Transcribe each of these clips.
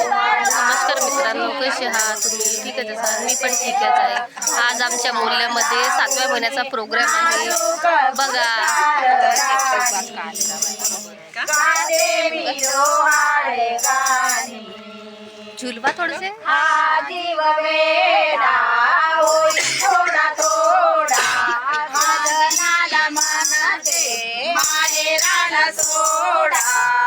नमस्कार मित्रांनो कसे आहात तुम्ही? ठीकच असाल मी पण ठीकच आहे आज आमच्या मूल्यामध्ये सातव्या महिन्याचा प्रोग्राम आहे. बघा. झुलवा थोडसे. सोडा.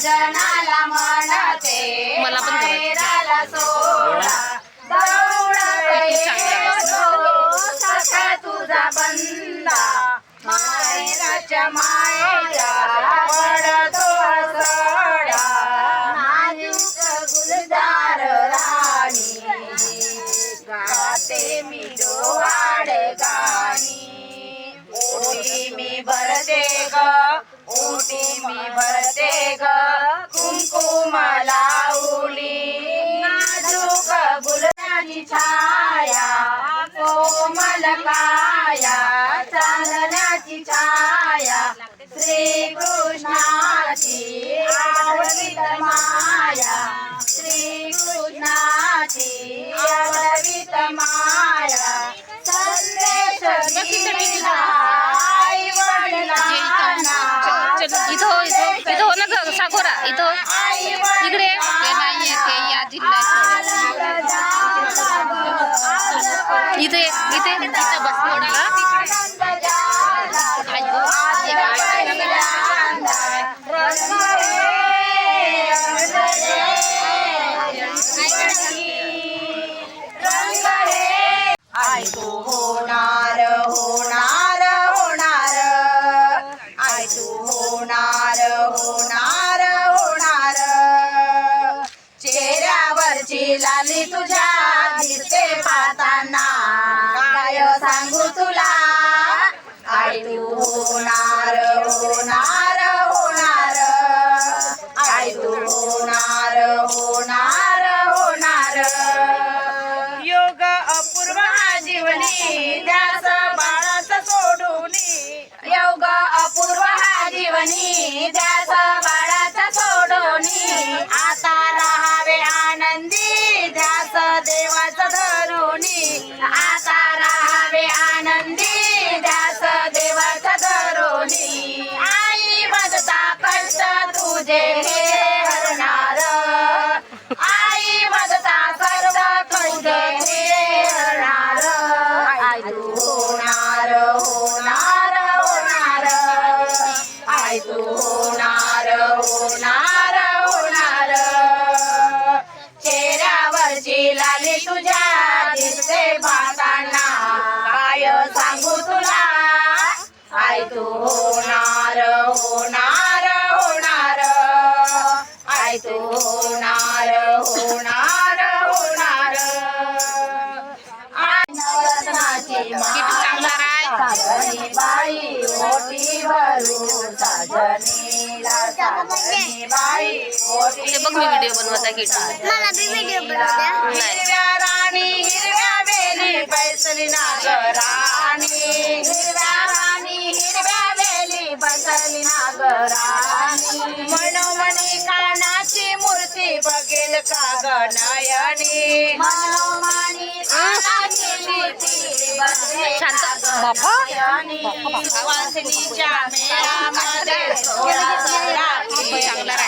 सजनाला म्हणते मला पण. माहेराला सोडा. सखा तुझा बंदा. माहेराच्या पडतो नाजूक गुलजार राणी. गाते मी गाणी. ओटी मी भरते ग ओटी मी भरते ग कुंकुम लावली नाजूक गुलाची छाया कोमल काया चांदण्याची छाया श्री कृष्णाची आवडीत माया श्री कृष्णाची आवडीत माया. संदेश दिला सागोरा इथं हो. आई इकडे इथे इथे इथं बस म्हटलं हा जीवनी ध्यास बाळाचा सोडूनी. आता राहावे आनंदी ध्यास देवाचं धरुणी आता राहावे आनंदी ध्यास देवाचं धरुणी आई मदता कष्ट तुझे ते बघ मी व्हिडिओ बनवत आहे किटू मला बी व्हिडिओ बनवू द्या. हिरव्या राणी हिरव्या वेली बैसली नागराणी. हिरव्या राणी हिरव्या वेली बैसली नागराणी. मनोमणी कानाची मूर्ती बघेल का गणयनी मनोमणी कानाची मूर्ती शांत. का बाबा. चांगला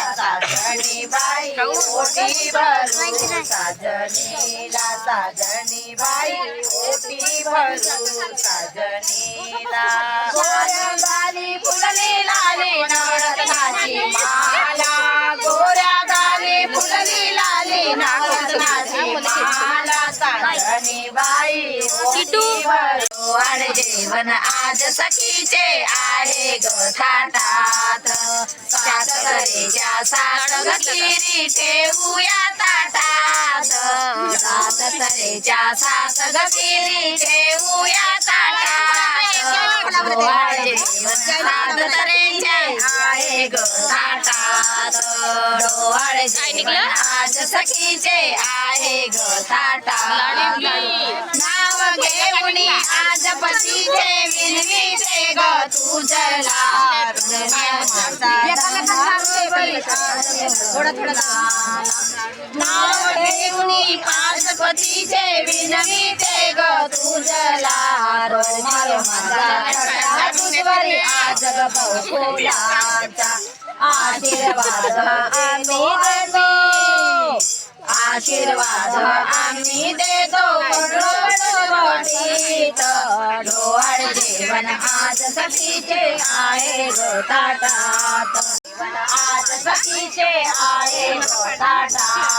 गोऱ्या गाली फुलली लाली बाई किटू. आणि जेवण आज सखीचे आहे ग थाटात. तऱ्हेच्या सात ठेवूया ताटात. तऱ्हेच्या सात ठेवूया ताटात. जेवण सात तऱ्हेचे आहे ग थाटात. जेवण आज सखीचे आहे ग नाव घेऊन आज पतीचे विनवीचे ग नाव घेऊन आज पतीचे विनवीचे ग तुझला आज ग आशीर्वाद आम्ही देतो. आशीर्वाद आम्ही देतो. डोहाळ जेवण आज सखीचे आहे गो ताटात. आज सखीचे आहे गो ताटात.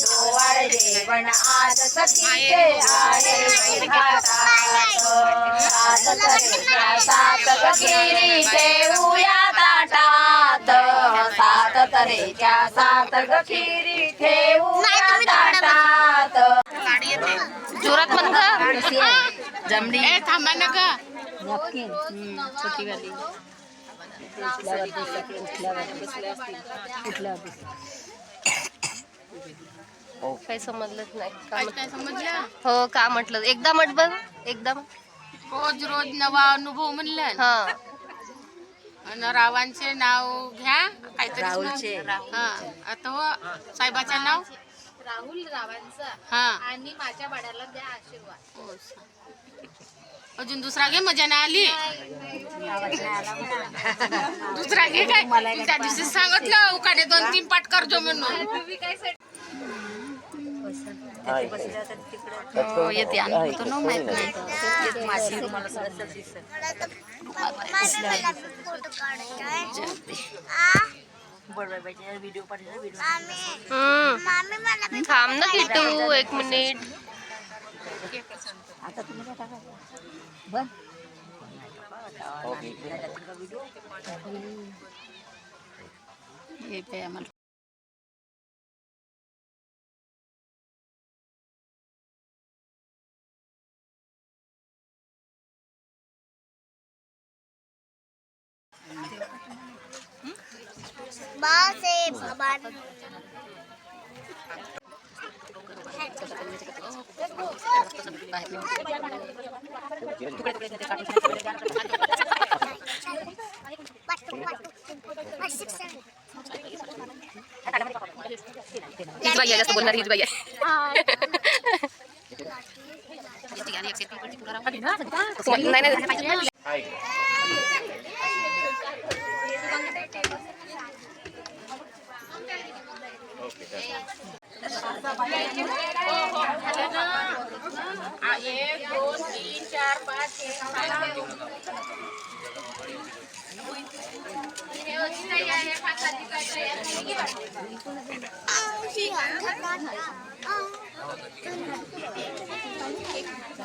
डोहाळ जेवण आज सखीचे आहे ग ताटात सात तऱ्हेच्या सात गखिरी ठेवूया ताटात सात तऱ्हेच्या सात गखिरी ठेवूया ताटात जोरात म्हण ग जमली थांबा ना ग काही समजलंच नाही. का म्हटलं? समजलं? हो का म्हटलं? एकदा म्हट बघ एकदा. रोज रोज नवा अनुभव म्हणलं. हा. आणि रावांचे नाव घ्या काहीतरी राहुलचे. हा आता हो साहेबाचं नाव? राहुल रावांचा. हा. आणि माझ्या बाळाला द्या आशीर्वाद. हो, अजून दुसरा घे मजा नाही आली? दुसरा घे काय? त्या दिवशी सांगितलं उकाडे दोन तीन पाठ करतो म्हणून. तुम्ही काय तिकडे हो येते. आणि तो न माहीत नाही. हम्म. थांब ना किटू एक मिनिट. हे पे आम्हाला. बासे भगवान हीच बाई आहे जास्त बोलणार हीच बाई आहे. नाही नाही एक दोन तीन चार पाच छे, सात,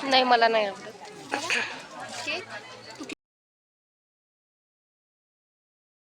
नाही मला नाही आवडत.